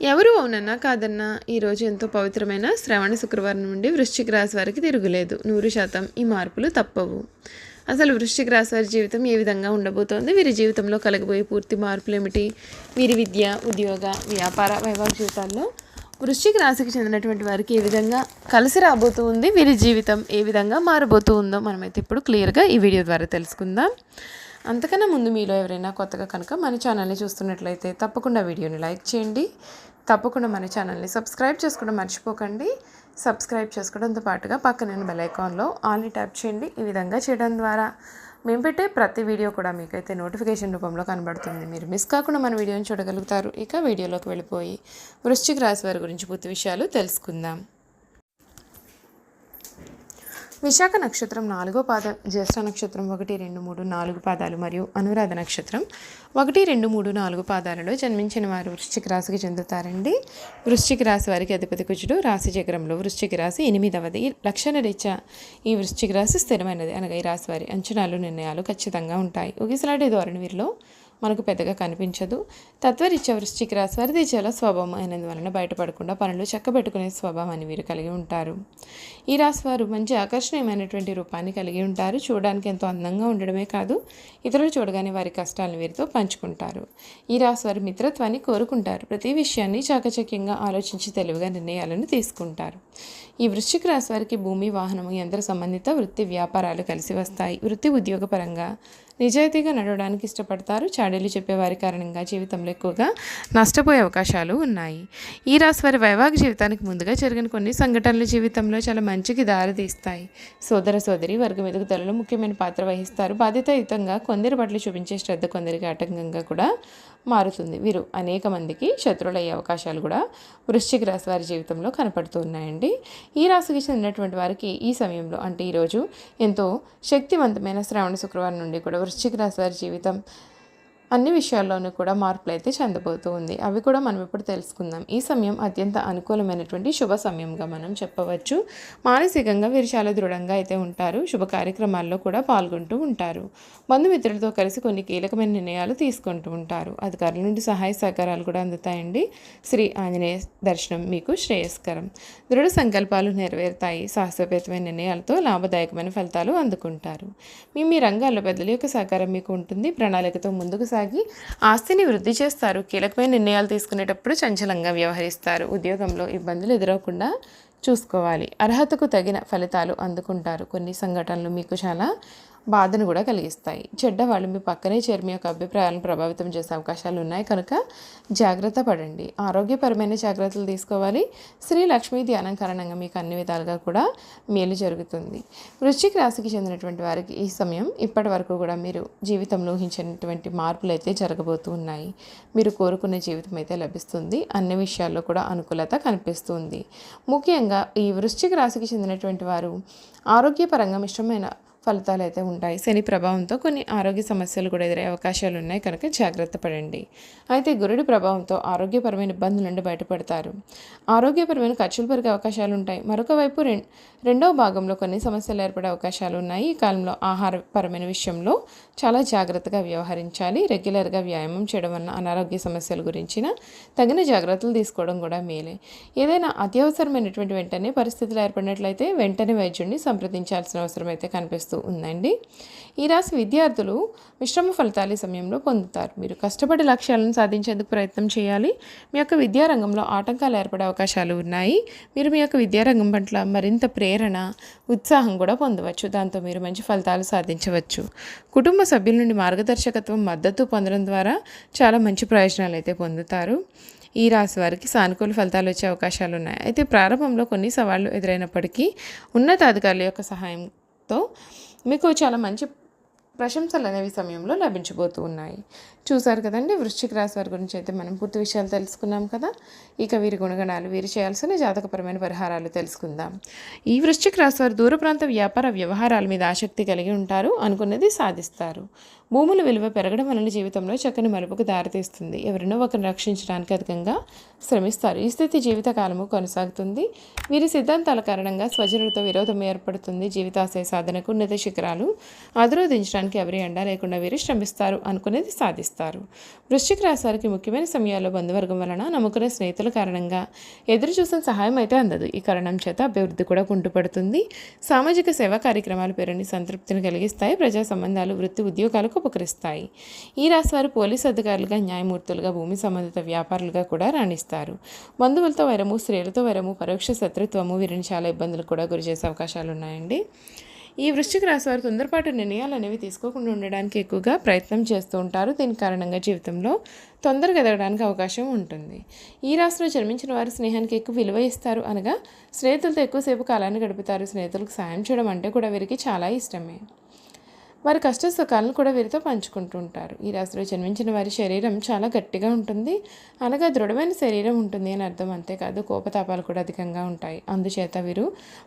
ఎవరు అవునన్నా కాదన్నా ఈరోజు ఎంతో పవిత్రమైన శ్రవణ శుక్రవారం నుండి వృశ్చిక రాశి వారికి తిరుగులేదు. నూరు శాతం ఈ మార్పులు తప్పవు. అసలు వృశ్చిక రాశి వారి జీవితం ఏ విధంగా ఉండబోతోంది? వీరి జీవితంలో కలగబోయే పూర్తి మార్పులు ఏమిటి వీరి విద్య ఉద్యోగ వ్యాపార వైవాహిక జీవితాల్లో వృశ్చిక రాశికి చెందినటువంటి వారికి ఏ విధంగా కలిసి రాబోతూ ఉంది వీరి జీవితం ఏ విధంగా మారబోతూ ఉందో మనమైతే ఇప్పుడు క్లియర్గా ఈ వీడియో ద్వారా తెలుసుకుందాం. అంతకన్నా ముందు మీలో ఎవరైనా కొత్తగా కనుక మన ఛానల్ని చూస్తున్నట్లయితే తప్పకుండా వీడియోని లైక్ చేయండి. తప్పకుండా మన ఛానల్ని సబ్స్క్రైబ్ చేసుకోవడం మర్చిపోకండి. సబ్స్క్రైబ్ చేసుకోవడంతో పాటుగా పక్కన బెల్ ఐకాన్లో ఆల్ని ట్యాప్ చేయండి. ఈ విధంగా చేయడం ద్వారా మేము పెట్టే ప్రతి వీడియో కూడా మీకైతే నోటిఫికేషన్ రూపంలో కనబడుతుంది. మీరు మిస్ కాకుండా మన వీడియోని చూడగలుగుతారు. ఇక వీడియోలోకి వెళ్ళిపోయి వృశ్చిక రాశి వారి గురించి పూర్తి విషయాలు తెలుసుకుందాం. విశాఖ నక్షత్రం నాలుగో పాద జ్యేష్ఠ నక్షత్రం ఒకటి రెండు మూడు నాలుగు పాదాలు మరియు అనురాధ నక్షత్రం ఒకటి రెండు మూడు నాలుగు పాదాలలో జన్మించిన వారు వృశ్చిక రాశికి చెందుతారండి. వృశ్చిక రాశి వారికి అధిపతి కుజుడు. రాశి చక్రంలో వృశ్చిక రాశి ఎనిమిదవది. లక్షణ రీత్యా ఈ వృశ్చిక రాశి స్థిరమైనది. అనగా ఈ రాశి వారి అంచనాలు నిర్ణయాలు ఖచ్చితంగా ఉంటాయి. ఉగిసలాడే ధోరణి వీరిలో మనకు పెద్దగా కనిపించదు. తత్వరీత్యా వృశ్చిక రాశి వారిది చాలా స్వభావం అయినందువలన బయటపడకుండా పనులు చక్కబెట్టుకునే స్వభావాన్ని వీరు కలిగి ఉంటారు. ఈ రాశి వారు మంచి ఆకర్షణీయమైనటువంటి రూపాన్ని కలిగి ఉంటారు. చూడడానికి ఎంతో అందంగా ఉండడమే కాదు ఇతరులు చూడగానే వారి కష్టాలను వీరితో పంచుకుంటారు. ఈ రాశి వారి మిత్రత్వాన్ని కోరుకుంటారు. ప్రతి విషయాన్ని చాకచక్యంగా ఆలోచించి తెలివిగా నిర్ణయాలను తీసుకుంటారు. ఈ వృశ్చిక రాశి వారికి భూమి వాహనము యంత్ర సంబంధిత వృత్తి వ్యాపారాలు కలిసి వస్తాయి. వృత్తి ఉద్యోగపరంగా నిజాయితీగా నడవడానికి ఇష్టపడతారు చాడీలు చెప్పేవారి కారణంగా జీవితంలో ఎక్కువగా నష్టపోయే అవకాశాలు ఉన్నాయి. ఈ రాశి వారి వైవాహిక జీవితానికి ముందుగా జరిగిన కొన్ని సంఘటనలు జీవితంలో చాలా మంచికి దారితీస్తాయి. సోదర సోదరి వర్గం ఎదుగుదలలో ముఖ్యమైన పాత్ర వహిస్తారు. బాధ్యతాయుతంగా కొందరి పట్ల చూపించే శ్రద్ధ కొందరికి ఆటంకంగా కూడా మారుతుంది. వీరు అనేక మందికి శత్రువులయ్యే అవకాశాలు కూడా వృశ్చిక రాశి వారి జీవితంలో కనపడుతూ ఉన్నాయండి. ఈ రాశికి చెందినటువంటి వారికి ఈ సమయంలో అంటే ఈరోజు ఎంతో శక్తివంతమైన శ్రావణ శుక్రవారం నుండి కూడా వృశ్చిక రాశి వారి జీవితం. అన్ని విషయాల్లోనూ కూడా మార్పులు అయితే చెందబోతూ ఉంది. అవి కూడా మనం ఇప్పుడు తెలుసుకుందాం. ఈ సమయం అత్యంత అనుకూలమైనటువంటి శుభ సమయంగా మనం చెప్పవచ్చు. మానసికంగా వీరు చాలా దృఢంగా అయితే ఉంటారు. శుభ కార్యక్రమాల్లో కూడా పాల్గొంటూ ఉంటారు. బంధుమిత్రులతో కలిసి కొన్ని కీలకమైన నిర్ణయాలు తీసుకుంటూ ఉంటారు. అధికారుల నుండి సహాయ సహకారాలు కూడా అందుతాయండి. శ్రీ ఆంజనేయ దర్శనం మీకు శ్రేయస్కరం. దృఢ సంకల్పాలు నెరవేరుతాయి. సాహసోపేతమైన నిర్ణయాలతో లాభదాయకమైన ఫలితాలు అందుకుంటారు. మీ మీ రంగాల్లో పెద్దల యొక్క సహకారం మీకు ఉంటుంది. ప్రణాళికతో ముందుకు సాగి ఆస్తిని వృద్ధి చేస్తారు. కీలకమైన నిర్ణయాలు తీసుకునేటప్పుడు చంచలంగా వ్యవహరిస్తారు. ఉద్యోగంలో ఇబ్బందులు ఎదురవకుండా చూసుకోవాలి. అర్హతకు తగిన ఫలితాలు అందుకుంటారు. కొన్ని సంఘటనలు మీకు చాలా బాధను కూడా కలిగిస్తాయి. చెడ్డవాళ్ళు మీ పక్కనే చేరి మీ యొక్క అభిప్రాయాలను ప్రభావితం చేసే అవకాశాలు ఉన్నాయి. కనుక జాగ్రత్త పడండి. ఆరోగ్యపరమైన జాగ్రత్తలు తీసుకోవాలి. శ్రీ లక్ష్మీ ధ్యానం కారణంగా మీకు అన్ని విధాలుగా కూడా మేలు జరుగుతుంది. వృశ్చిక రాశికి చెందినటువంటి వారికి ఈ సమయం ఇప్పటి వరకు కూడా మీరు జీవితంలో ఊహించినటువంటి మార్పులు అయితే జరగబోతూ ఉన్నాయి. మీరు కోరుకునే జీవితం అయితే లభిస్తుంది. అన్ని విషయాల్లో కూడా అనుకూలత కనిపిస్తుంది. ముఖ్యంగా ఈ వృశ్చిక రాశికి చెందినటువంటి వారు ఆరోగ్యపరంగా మిశ్రమైన ఫలితాలు అయితే ఉంటాయి. శని ప్రభావంతో కొన్ని ఆరోగ్య సమస్యలు కూడా ఎదురయ్యే అవకాశాలు ఉన్నాయి. కనుక జాగ్రత్త పడండి. అయితే గురుడి ప్రభావంతో ఆరోగ్యపరమైన ఇబ్బందుల నుండి బయటపడతారు. ఆరోగ్యపరమైన ఖర్చులు పెరిగే అవకాశాలు ఉంటాయి. మరొక వైపు రెండవ భాగంలో కొన్ని సమస్యలు ఏర్పడే అవకాశాలు ఉన్నాయి. ఈ కాలంలో ఆహారపరమైన విషయంలో చాలా జాగ్రత్తగా వ్యవహరించాలి. రెగ్యులర్గా వ్యాయామం చేయడం వలన అనారోగ్య సమస్యల గురించిన తగిన జాగ్రత్తలు తీసుకోవడం కూడా మేలే. ఏదైనా అత్యవసరమైనటువంటి వెంటనే పరిస్థితులు ఏర్పడినట్లయితే వెంటనే వైద్యుడిని సంప్రదించాల్సిన అవసరం అయితే కనిపిస్తుంది ఉందండి. ఈ రాశి విద్యార్థులు మిశ్రమ ఫలితాలు సమయంలో పొందుతారు. మీరు కష్టపడి లక్ష్యాలను సాధించేందుకు ప్రయత్నం చేయాలి. మీ యొక్క విద్యారంగంలో ఆటంకాలు ఏర్పడే అవకాశాలు ఉన్నాయి. మీరు మీ యొక్క విద్యారంగం పట్ల మరింత ప్రేరణ ఉత్సాహం కూడా పొందవచ్చు. దాంతో మీరు మంచి ఫలితాలు సాధించవచ్చు. కుటుంబ సభ్యుల నుండి మార్గదర్శకత్వం మద్దతు పొందడం ద్వారా చాలా మంచి ప్రయోజనాలు అయితే పొందుతారు. ఈ రాశి వారికి సానుకూల ఫలితాలు వచ్చే అవకాశాలు ఉన్నాయి. అయితే ప్రారంభంలో కొన్ని సవాళ్ళు ఎదురైనప్పటికీ ఉన్నతాధికారుల యొక్క సహాయంతో మీకు చాలా మంచి ప్రశంసలు అనేవి సమయంలో లభించబోతూ ఉన్నాయి. చూసారు కదండి వృశ్చిక రాశి వారి గురించి అయితే మనం పూర్తి విషయాలు తెలుసుకున్నాం కదా. ఇక వీరి గుణగణాలు వీరు చేయాల్సిన జాతకపరమైన పరిహారాలు తెలుసుకుందాం. ఈ వృశ్చిక రాశి వారు దూర ప్రాంత వ్యాపార వ్యవహారాల మీద ఆసక్తి కలిగి ఉంటారు అనుకున్నది సాధిస్తారు. భూముల విలువ పెరగడం వలన జీవితంలో చక్కని మలుపుకు దారితీస్తుంది. ఎవరినో ఒకరిని రక్షించడానికి అధికంగా శ్రమిస్తారు. ఈ స్థితి జీవితకాలము కొనసాగుతుంది. వీరి సిద్ధాంతాల కారణంగా స్వజనులతో విరోధం ఏర్పడుతుంది. జీవితాశయ సాధనకు ఉన్నత శిఖరాలు అధిరోధించడానికి ఎవరి ఎండా లేకుండా వీరు శ్రమిస్తారు అనుకునేది సాధిస్తారు. చేస్తారు. వృశ్చిక రాశి వారికి ముఖ్యమైన సమయాల్లో బంధువర్గం వలన నమ్ముకునే స్నేహితుల కారణంగా ఎదురు చూసిన సహాయం అయితే అందదు. ఈ కారణం చేత అభివృద్ధి కూడా కుంటుపడుతుంది సామాజిక సేవా కార్యక్రమాలు పేరుని సంతృప్తిని కలిగిస్తాయి. ప్రజా సంబంధాలు వృత్తి ఉద్యోగాలకు ఉపకరిస్తాయి. ఈ రాశి వారు పోలీసు అధికారులుగా న్యాయమూర్తులుగా భూమి సంబంధిత వ్యాపారులుగా కూడా రాణిస్తారు. బంధువులతో వైరము స్త్రీలతో వైరము పరోక్ష శత్రుత్వము వీరిని చాలా ఇబ్బందులు కూడా గురి చేసే అవకాశాలు ఉన్నాయండి ఈ వృశ్చిక రాశి వారు తొందరపాటు నిర్ణయాలు అనేవి తీసుకోకుండా ఉండడానికి ఎక్కువగా ప్రయత్నం చేస్తూ ఉంటారు. దీని కారణంగా జీవితంలో తొందరగా ఎదగడానికి అవకాశం ఉంటుంది. ఈ రాశిలో జన్మించిన వారు స్నేహానికి ఎక్కువ విలువ ఇస్తారు అనగా స్నేహితులతో ఎక్కువసేపు కాలాన్ని గడుపుతారు. స్నేహితులకు సాయం చేయడం అంటే కూడా వీరికి చాలా ఇష్టమే. వారి కష్ట సుఖాలను కూడా వీరితో పంచుకుంటూ ఉంటారు ఈ రాశిలో జన్మించిన వారి శరీరం చాలా గట్టిగా ఉంటుంది. అనగా దృఢమైన శరీరం ఉంటుంది అని అర్థం. అంతేకాదు కోపతాపాలు కూడా అధికంగా ఉంటాయి. అందుచేత వీరు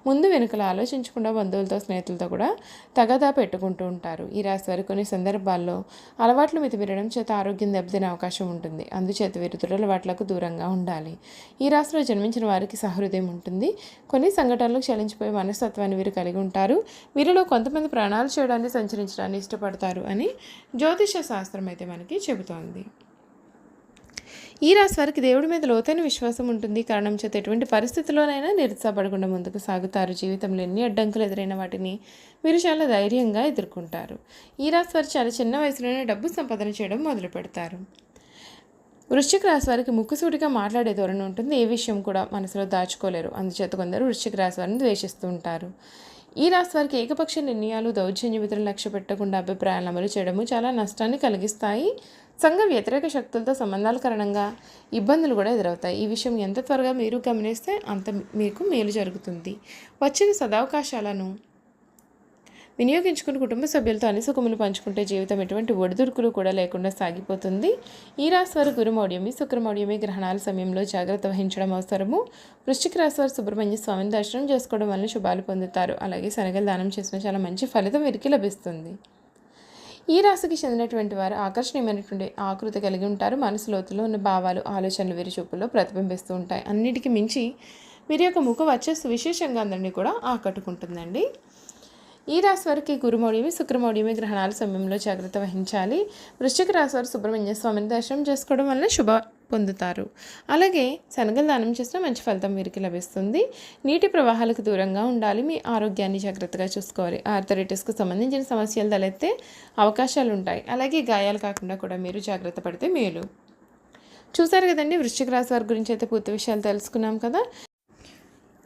ముందు వెనుకలు ఆలోచించకుండా బంధువులతో స్నేహితులతో కూడా తగదా పెట్టుకుంటూ ఉంటారు. ఈ రాశి వారి కొన్ని సందర్భాల్లో అలవాట్లు మితిమీరడం చేత ఆరోగ్యం దెబ్బతినే అవకాశం ఉంటుంది. అందుచేత వీరు దురలవాట్లకు దూరంగా ఉండాలి. ఈ రాశిలో జన్మించిన వారికి సహృదయం ఉంటుంది. కొన్ని సంఘటనలకు చలించిపోయే మనస్తత్వాన్ని వీరు కలిగి ఉంటారు. వీరిలో కొంతమంది ప్రాణాలు చేయడాన్ని సంచరించడాన్ని ఇష్టపడతారు అని జ్యోతిష శాస్త్రం అయితే మనకి చెబుతోంది. ఈ రాశి వారికి దేవుడి మీద లోతైన విశ్వాసం ఉంటుంది. కారణం చేత ఎటువంటి పరిస్థితుల్లోనైనా నిరుత్సాహపడకుండా ముందుకు సాగుతారు. జీవితంలో ఎన్ని అడ్డంకులు ఎదురైన వాటిని వీరు చాలా ధైర్యంగా ఎదుర్కొంటారు. ఈ రాశి వారు చాలా చిన్న వయసులోనే డబ్బు సంపాదన చేయడం మొదలు పెడతారు. వృశ్చిక రాశి వారికి ముక్కుసూటిగా మాట్లాడే ధోరణి ఉంటుంది. ఏ విషయం కూడా మనసులో దాచుకోలేరు. అందుచేత కొందరు వృశ్చిక రాశి వారిని ద్వేషిస్తూ ఉంటారు. ఈ రాశి వారికి ఏకపక్ష నిర్ణయాలు దౌర్జన్య విధులను లక్ష్య పెట్టకుండా అభిప్రాయాలు అమలు చేయడము చాలా నష్టాన్ని కలిగిస్తాయి. సంఘ వ్యతిరేక శక్తులతో సంబంధాల కారణంగా ఇబ్బందులు కూడా ఎదురవుతాయి. ఈ విషయం ఎంత త్వరగా మీరు గమనిస్తే అంత మీకు మేలు జరుగుతుంది. వచ్చిన సదావకాశాలను వినియోగించుకుని కుటుంబ సభ్యులతో అనిసుకుములు పంచుకుంటే జీవితం ఎటువంటి ఒడిదుడుకులు కూడా లేకుండా సాగిపోతుంది. ఈ రాశి వారు గురుమౌఢ్యమి శుక్రమౌఢ్యమి గ్రహణాల సమయంలో జాగ్రత్త వహించడం అవసరము. వృశ్చిక రాశి వారు సుబ్రహ్మణ్య స్వామిని దర్శనం చేసుకోవడం వల్ల శుభాలు పొందుతారు. అలాగే శనగలు దానం చేసిన చాలా మంచి ఫలితం వీరికి లభిస్తుంది. ఈ రాశికి చెందినటువంటి వారు ఆకర్షణీయమైనటువంటి ఆకృతి కలిగి ఉంటారు. మనసు లోతులో ఉన్న భావాలు ఆలోచనలు వీరి చూపుల్లో ప్రతిబింబిస్తూ ఉంటాయి. అన్నిటికీ మించి వీరి యొక్క ముఖ వచ్చేసి విశేషంగా అందరినీ కూడా ఆకట్టుకుంటుందండి. ఈ రాశి వారికి గురుమౌడిమి శుక్రమౌడిమి గ్రహణాల సమయంలో జాగ్రత్త వహించాలి. వృశ్చిక రాశి వారు సుబ్రహ్మణ్య స్వామిని దర్శనం చేసుకోవడం వల్ల శుభ పొందుతారు. అలాగే శనగలు దానం చేస్తే మంచి ఫలితం వీరికి లభిస్తుంది. నీటి ప్రవాహాలకు దూరంగా ఉండాలి. మీ ఆరోగ్యాన్ని జాగ్రత్తగా చూసుకోవాలి. ఆర్థరైటిస్కు సంబంధించిన సమస్యలు తలెత్తే అవకాశాలు ఉంటాయి. అలాగే గాయాలు కాకుండా కూడా మీరు జాగ్రత్త పడితే మేలు. చూసారు కదండి వృశ్చిక రాశి వారి గురించి అయితే పూర్తి విషయాలు తెలుసుకున్నాం కదా.